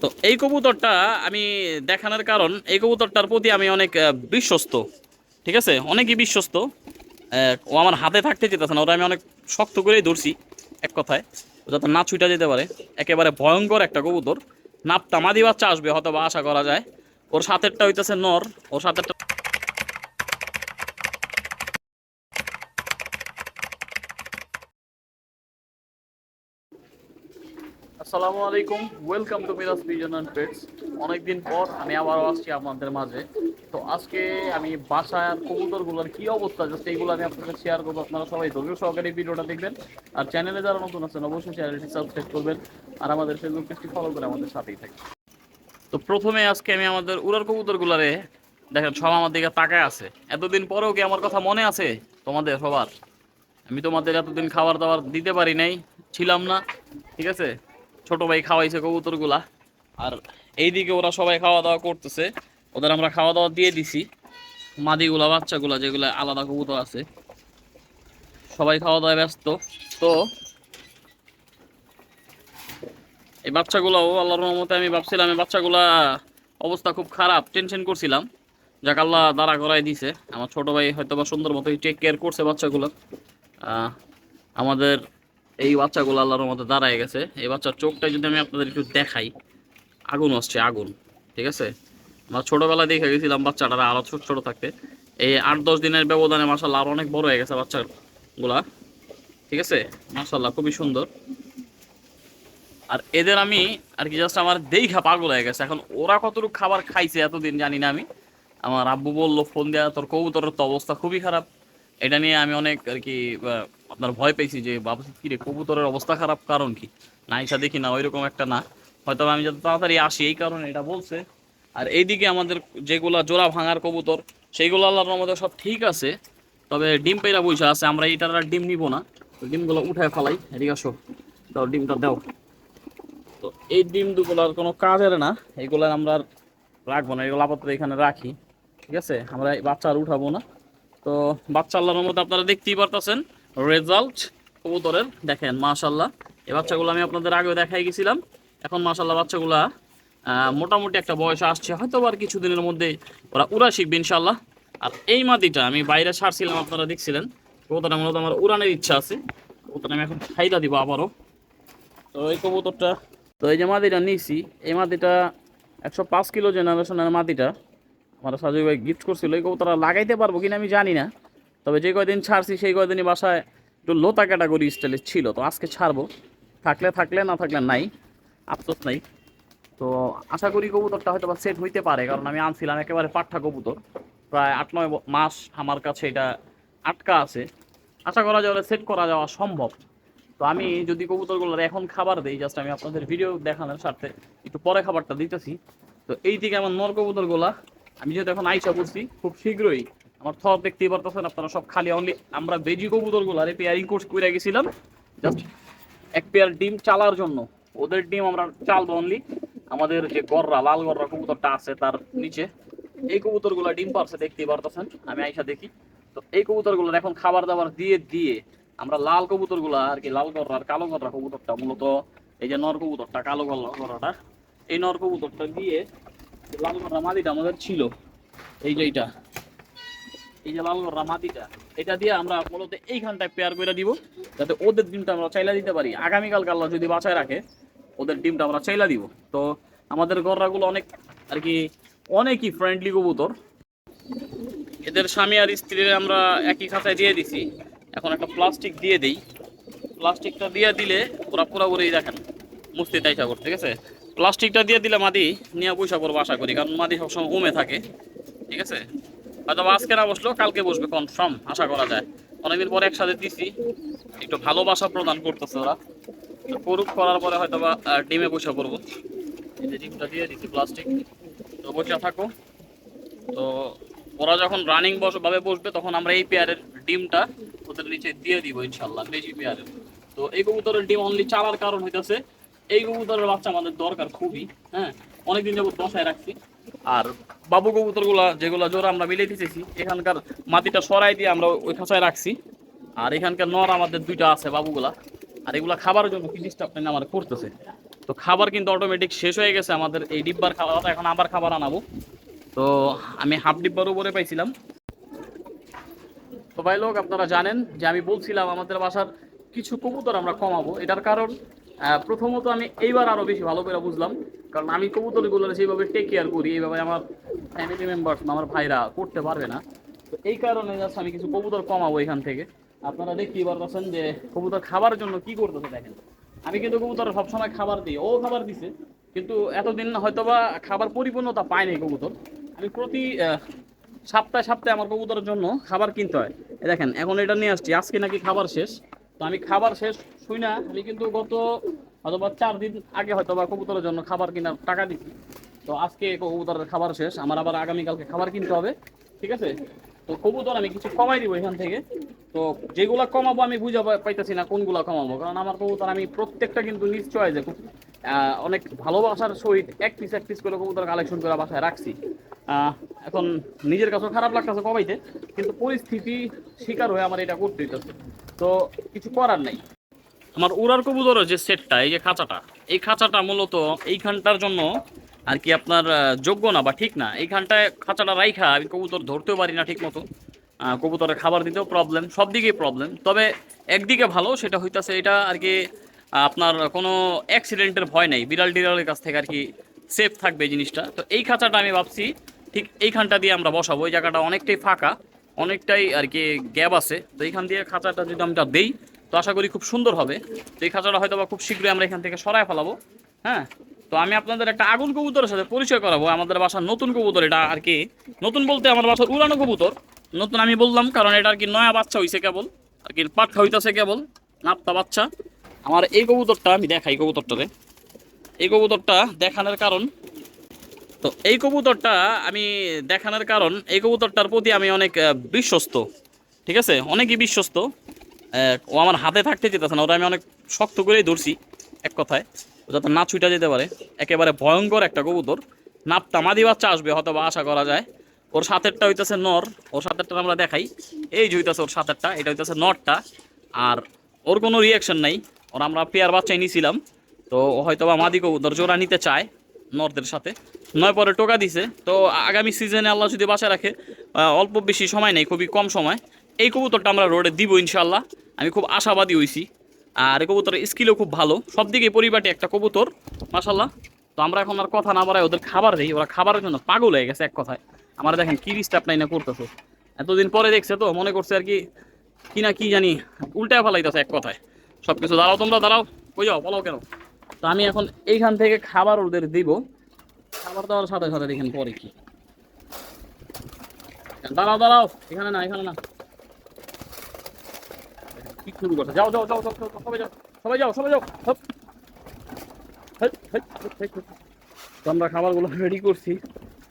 তো এই কবুতরটা আমি দেখানোর কারণ, এই কবুতরটার প্রতি আমি অনেক বিশ্বস্ত, ঠিক আছে? অনেকই বিশ্বস্ত। ও আমার হাতে থাকতে যেতেছে না, ওরা আমি অনেক শক্ত করেই ধরছি, এক কথায়। যাতে না ছুটা যেতে পারে। একেবারে ভয়ঙ্কর একটা কবুতর। নাপটা মাদি বাচ্চা আসবে হয়তো বা আশা করা যায়। ওর সাথেরটা হইতেছে নর, ওর সাথেরটা আসসালামু আলাইকুম। Welcome to Miraj vision and pets অনেকদিন পর আমি আবারও আসছি আপনাদের মাঝে। তো আজকে আমি বাসায় কবুতরগুলোর কি অবস্থা জাস্ট এইগুলো আমি আপনাদের শেয়ার করব। আপনারা সবাই ধৈর্য সহকারে ভিডিওটা দেখবেন। আর চ্যানেলে যারা নতুন আছেন, অবশ্যই চ্যানেলটি সাবস্ক্রাইব করবেন। আর আমাদের ফেসবুক পেজটি ফলো করে আমাদের সাথেই থাকবেন। তো প্রথমে আজকে আমি আমাদের উড়ার কবুতরগুলারে দেখেন, সব আমার দিকে তাকায় আছে। এতদিন পরেও কি আমার কথা মনে আছে? তোমাদের, সবার? আমি তোমাদের এতদিন খাবার দাবার দিতে পারি নাই, ছিলাম না, ঠিক আছে? ছোট ভাই খাওয়াইছে কবুতরগুলা। আর এইদিকে ওরা সবাই খাওয়া দাওয়া করতেছে। ওদের আমরা খাওয়া দাওয়া দিয়ে দিছি। মাদিগুলা, বাচ্চাগুলা, যেগুলো আলাদা কবুতর আছে। সবাই খাওয়া দাওয়ায় ব্যস্ত। তো এই বাচ্চাগুলোও আল্লাহর রহমতে আমি ভাবছিলাম, এই বাচ্চাগুলা অবস্থা খুব খারাপ। টেনশন করছিলাম। যাক, আল্লাহ দাঁড়া করাই দিছে। আমার ছোট ভাই হয়তো বা সুন্দর মতোই টেক কেয়ার করছে বাচ্চাগুলো। আমাদের এই বাচ্চাগুলো আল্লাহর মতো দাঁড়ায় গেছে। এই বাচ্চার চোখটা যদি আমি আপনাদের একটু দেখাই, আগুন আসছে, আগুন, ঠিক আছে? আমরা ছোটবেলায় দেখে গেছিলাম বাচ্চাটারা আরও ছোট ছোট থাকতে। এই আট দশ দিনের ব্যবধানে মাসাল্লাহ আরও অনেক বড় হয়ে গেছে বাচ্চাগুলা, ঠিক আছে? মাসাল্লাহ খুবই সুন্দর। আর এদের আমি আর কি জাস্ট আমার দেখা পাগল হয়ে গেছে। এখন ওরা কতটুকু খাবার খাইছে এতদিন জানি না আমি। আমার আব্বু বলল, ফোন দেওয়া তোর কবুতরের তো অবস্থা খুবই খারাপ। এটা নিয়ে আমি অনেক আর কি আপনার ভয় পেয়েছি যে ভাবছি কি রে কবুতরের অবস্থা খারাপ, কারণ কি? না ইসা দেখি না, ওইরকম একটা না। হয়তো আমি যত তাড়াতাড়ি আসি, এই কারণে এটা বলছে। আর এইদিকে আমাদের যেগুলা জোড়া ভাঙার কবুতর, সেইগুলো আল্লাহর রহমতে সব ঠিক আছে। তবে ডিম পেরা বইসা আছে, আমরা এইটার আর ডিম নিব না। ডিমগুলো উঠায় ফেলাই। এদিকে আসো, দাও, ডিমটা দাও। তো এই ডিম দুগুলোর কোনো কাজের না, এগুলো আমরা আর রাখব না, এগুলো আপাতত এখানে রাখি। ঠিক আছে? আমরা বাচ্চা আর উঠাবো না। তো বাচ্চা আল্লাহর মধ্যে আপনারা দেখতেই পারতেছেন। রেজাল্ট কবুতরের, দেখেন মাশাল্লাহ এই বাচ্চাগুলো আমি আপনাদের আগেও দেখাই গেছিলাম। এখন মাশাল্লাহ বাচ্চাগুলা মোটামুটি একটা বয়স আসছে হয়তো আর কিছুদিনের মধ্যে ওরা উড়া শিখবে ইনশাল্লাহ আর এই মাদিটা আমি বাইরে ছাড়ছিলাম আপনারা দেখছিলেন। কবুতরটা মূলত আমার উড়ানের ইচ্ছা আছে। কবুতরটা আমি এখন খাইদা দিব আবারও। তো এই কবুতরটা, তো এই যে মাদিটা নিয়েছি এই মাদিটা একশো পাঁচ কিলো জেনারেশনের মাদিটা আমার সাজু ভাই গিফট করছিল, এই কবুতরটা লাগাইতে পারব কিনা আমি জানি না। তবে যে কয়দিন ছাড়ছি সেই কয়দিনই বাসায় একটু লোতা ক্যাটাগরি স্টাইলের ছিল, তো আজকে ছাড়বো। থাকলে থাকলে, না থাকলে নাই, আফসোস নাই। তো আশা করি কবুতরটা হয়তো বা সেট হইতে পারে, কারণ আমি আনছিলাম একেবারে পাঠা কবুতর। প্রায় আট, নয় মাস আমার কাছে এটা আটকা আছে। আশা করা যায় সেট করা যাওয়া সম্ভব। তো আমি যদি কবুতরগুলোর এখন খাবার দিই জাস্ট আমি আপনাদের ভিডিও দেখানোর স্বার্থে একটু পরে খাবারটা দিতেছি। তো এই দিকে আমার নর কবুতরগুলা, আমি যেহেতু এখন আইসা করছি খুব শীঘ্রই আমার থর দেখতেই পারতেছেন, আপনারা সব খালি অনলি আমরা বেজি কবুতরগুলো আরে পেয়ারিং কোর্স করে গেছিলাম। জাস্ট এক পেয়ার ডিম চালার জন্য। ওদের ডিম আমরা চালবো অনলি আমাদের যে গররা, লাল গররা কবুতরটা আছে তার নিচে। এই কবুতরগুলো ডিম পারছে, দেখতেই পারতেছেন। আমি আইসা দেখি। তো এই কবুতরগুলো এখন খাবার দাবার দিয়ে দিয়ে আমরা লাল কবুতরগুলা আর কি, লাল গররা কালো গররা কবুতরটা মূলত এই যে নর কবুতরটা, কালো গররা, গররাটা, এই নর কবুতরটা দিয়ে লাল গররা মাদিটা আমাদের ছিল। এই যে এইটা। এই যে লাল গররা মাদিটা এটা দিয়ে আমরা মূলত এইখানটায় পেয়ার করে দিব, যাতে ওদের ডিমটা আমরা চাইলা দিতে পারি। আগামীকাল আল্লাহ যদি বাঁচায় রাখে, ওদের ডিমটা আমরা চাইলা দিব। তো আমাদের গররাগুলো অনেক, আর কি, অনেকই ফ্রেন্ডলি কবুতর। এদের স্বামী আর স্ত্রীর আমরা একই খাতায় দিয়ে দিছি। এখন একটা প্লাস্টিক দিয়ে দিই। প্লাস্টিকটা দিয়ে দিলে ওরা পুরোপুরি দেখেন মুস্তি তাইসা করতে ঠিক আছে? প্লাস্টিকটা দিয়ে দিলে মাদি, নিয়ে পয়সা করব আশা করি, কারণ মাদি সবসময় উমে থাকে, ঠিক আছে? হয়তো আজকে না বসলেও কালকে বসবে কনফার্ম আশা করা যায়। অনেকদিন পরে একসাথে দিছি, একটু ভালোবাসা প্রদান করতেছে ওরা। করুক, করার পরে হয়তো বা ডিমে বসে পড়ব। এই যে ডিমটা দিয়ে দিচ্ছি প্লাস্টিক তো বসে থাকো। তো ওরা যখন রানিং ভাবে বসবে, তখন আমরা এই পেয়ারের ডিমটা ওদের নিচে দিয়ে দিব ইনশাল্লাহ বেশি পেয়ারের তো এই কবুতরের ডিম অনলি চালার কারণ হইতেছে, এই কবুতরের বাচ্চা আমাদের দরকার খুবই হ্যাঁ। অনেকদিন যাবত বসায় রাখছি। আর বাবু কবুতরগুলা যেগুলা জোড়া আমরা মিলে দিতেছি, এখানকার মাটিটা সরাই দিয়ে আমরা ওই খাঁচায় রাখছি। আর এখানকার নর আমাদের দুইটা আছে বাবুগুলা। আর এগুলা খাবারের জন্য কি ডিস্টার্ব আমার করতেছে তো খাবার কিন্তু অটোমেটিক শেষ হয়ে গেছে আমাদের এই ডিব্বার খাবার এখন আবার খাবার আনাবো। তো আমি হাফ ডিব্বার উপরে পাইছিলাম। তো ভাই লোক, আপনারা জানেন যে আমি বলছিলাম আমাদের বাসার কিছু কবুতর আমরা কমাবো। এটার কারণ প্রথমত আমি এইবার আরও বেশি ভালো করে বুঝলাম। কারণ আমি কবুতরগুলো যেভাবে টেক কেয়ার করি, এইভাবে আমার ফ্যামিলি মেম্বার্স আমার ভাইরা করতে পারবে না। তো এই কারণে জাস্ট আমি কিছু কবুতর কমাবো এখান থেকে। আপনারা দেখতেই পারতেছেন যে কবুতর খাবার জন্য কি করতেছে দেখেন। আমি কিন্তু কবুতর সবসময় খাবার দিই, ও খাবার দিছে, কিন্তু এতদিন হয়তোবা খাবার পরিপূর্ণতা পায়নি কবুতর। আমি প্রতি সপ্তাহে সপ্তাহে আমার কবুতরের জন্য খাবার কিনতে হয়। দেখেন, এখন এটা নিয়ে আসছি, আজকে নাকি খাবার শেষ। তো আমি খাবার শেষ শুই না, আমি কিন্তু গত অথবা চার দিন আগে হয়তো বা কবুতরের জন্য খাবার কেনার টাকা দিচ্ছি তো আজকে কবুতরের খাবার শেষ। আমার আবার আগামীকালকে খাবার কিনতে হবে, ঠিক আছে? তো কবুতর আমি কিছু কমাই দিব এখান থেকে। তো যেগুলা কমাবো আমি বুঝা পাইতেছি না কোনগুলো কমাবো, কারণ আমার কবুতর আমি প্রত্যেকটা কিন্তু নিশ্চয় যে অনেক ভালোবাসার সহিত এক পিস এক পিস করে কবুতর কালেকশন করে বাসায় রাখছি। এখন নিজের কাছেও খারাপ লাগতেছে কমাইতে, কিন্তু পরিস্থিতি শিকার হয়ে আমার এটা করতে হইতেছে। তো কিছু করার নাই। আমার উড়ার কবুতরের যে সেটটা এই যে খাঁচাটা, এই খাঁচাটা মূলত এইখানটার জন্য আর কি আপনার যোগ্য না বা ঠিক না, এইখানটায় খাঁচাটা রাইখা, আমি কবুতর ধরতেও পারি না ঠিক মতো কবুতরের খাবার দিতেও প্রবলেম সব দিকেই প্রবলেম তবে একদিকে ভালো, সেটা হইতাছে এটা আর কি আপনার কোনো অ্যাক্সিডেন্টের ভয় নেই। বিড়াল টিড়ালের কাছ থেকে আর কি সেফ থাকবে জিনিসটা। তো এই খাঁচাটা আমি ভাবছি, ঠিক এইখানটা দিয়ে আমরা বসাবো। এই জায়গাটা অনেকটাই ফাঁকা, অনেকটাই আর কি গ্যাপ আছে। তো এইখান দিয়ে খাঁচাটা যদি আমরা দেই, তো আশা করি খুব সুন্দর হবে। তো এই খাঁচাটা হয়তো বা খুব শীঘ্রই আমরা এখান থেকে সরায় ফেলাবো। হ্যাঁ? তো আমি আপনাদের একটা আগুন কবুতরের সাথে পরিচয় করাবো। আমাদের বাসার নতুন কবুতর এটা আর কি। নতুন বলতে আমার বাসার উড়ানো কবুতর। নতুন আমি বললাম, কারণ এটা আর কি নয়া বাচ্চা হইছে কেবল। আর কি পাঠা হইতাছে কেবল, নাপ্তা বাচ্চা। আমার এই কবুতরটা, আমি দেখাই কবুতরটারে। এই কবুতরটা দেখানোর কারণ, তো এই কবুতরটা আমি দেখানোর কারণ, এই কবুতরটার প্রতি আমি অনেক বিশ্বস্ত, ঠিক আছে? অনেকই বিশ্বস্ত। ও আমার হাতে থাকতে যেতেছে না ওটা আমি অনেক শক্ত করেই ধরছি, এক কথায়। যাতে না ছুটা যেতে পারে, একেবারে ভয়ঙ্কর একটা কবুতর। নাপটা মাদি বাচ্চা আসবে হয়তো বা আশা করা যায়। ওর সাথেরটা হইতেছে নর, ওর সাথেরটা আমরা দেখাই। এই যে হইতেছে ওর সাথেরটা, এটা হইতেছে নরটা। আর ওর কোনো রিয়াকশন নাই। ওর আমরা পেয়ার বাচ্চাই নিয়েছিলাম তো হয়তো বা মাদি কবুতর জোড়া নিতে চায় নর্দের সাথে। নয় পরে টোকা দিছে। তো আগামী সিজনে আল্লাহ যদি বাঁচা রাখে অল্প বেশি সময় নেই, খুবই কম সময়, এই কবুতরটা আমরা রোডে দিব ইনশাল্লাহ আমি খুব আশাবাদী হইছি। আর এই কবুতরের স্কিলও খুব ভালো। সব দিকে পরিপাটি একটা কবুতর মাসাল্লাহ তো আমরা এখন আর কথা না বাড়াই ওদের খাবার দিই। ওরা খাবারের জন্য পাগল হয়ে গেছে এক কথায়। আমার দেখেন কি স্টাপ নাই না করতেছে। এতদিন পরে দেখছে তো, মনে করছে আর কি কি না কি জানি উল্টায় ফেলাইতেছে এক কথায়। সব কিছু দাঁড়াও তোমরা, দাঁড়াও। কই যাও, বলো কেন? তো আমি এখন এইখান থেকে খাবার ওদের দিব। খাবার দেওয়ার সাথে সাথে দেখেন পরে কি। দাঁড়াও দাঁড়াও। এখানে না এখানে না। কি। হেই, হেই, হেই, হেই, হেই। তো রেডি করছি।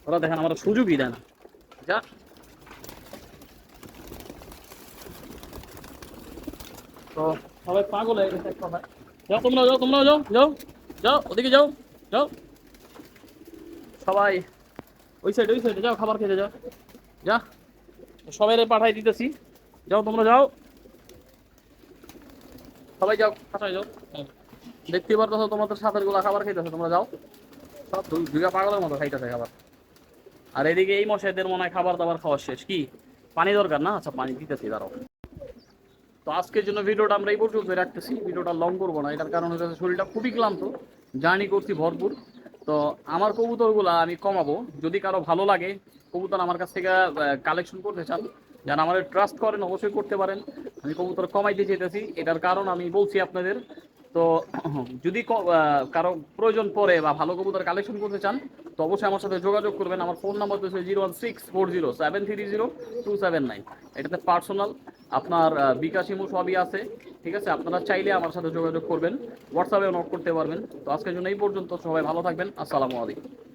ওরা দেখেন আমরা সুযোগই দেয় না। যা। তো সবাই পাগল হয়ে গেছে যাও তোমরা যাও তোমরা যাও যাও যাও ওদিকে যাও যাও। সবাই ওই সাইড ওই সাইডে যাও খাবার খেতে যাও। যা। সবাই পাঠাই দিতেছি। যাও তোমরা যাও। সবাই যাও খাতায় যাও। দেখতে পারতেছো, তোমাদের সাথেরগুলা খাবার খাইতেছো, তোমরা যাও। সব দুই- দুইটা পাগলের মতো খাইতেছে খাবার। আর এদিকে এই মশাইদের মনে হয় খাবার দাবার খাওয়া শেষ। কি? পানি দরকার না? আচ্ছা পানি দিতেছি, দাঁড়াও। তো আজকের জন্য ভিডিওটা আমরা এই পর্যন্ত রাখতেছি। ভিডিওটা লং করব না, এটার কারণ হচ্ছে শরীরটা খুবই ক্লান্ত। জার্নি করছি ভরপুর। তো আমার কবুতরগুলা আমি কমাবো। যদি কারও ভালো লাগে, কবুতর আমার কাছ থেকে কালেকশন করতে চান যারা আমাদের ট্রাস্ট করেন, অবশ্যই করতে পারেন। আমি কবুতর কমাইতে চেয়েছি এটার কারণ আমি বলছি আপনাদের। তো, যদি কারও প্রয়োজন পড়ে বা ভালো কবুতর কালেকশন করতে চান, তো অবশ্যই আমার সাথে যোগাযোগ করবেন। আমার ফোন নাম্বার হচ্ছে zero one six four zero seven three zero two seven nine এটাতে পার্সোনাল আপনার বিকাশ ইমো সবই আছে, ঠিক আছে? আপনারা চাইলে আমার সাথে যোগাযোগ করবেন হোয়াটসঅ্যাপে নক করতে পারবেন। তো আজকের জন্য এই পর্যন্ত, সবাই ভালো থাকবেন। আসসালামু আলাইকুম।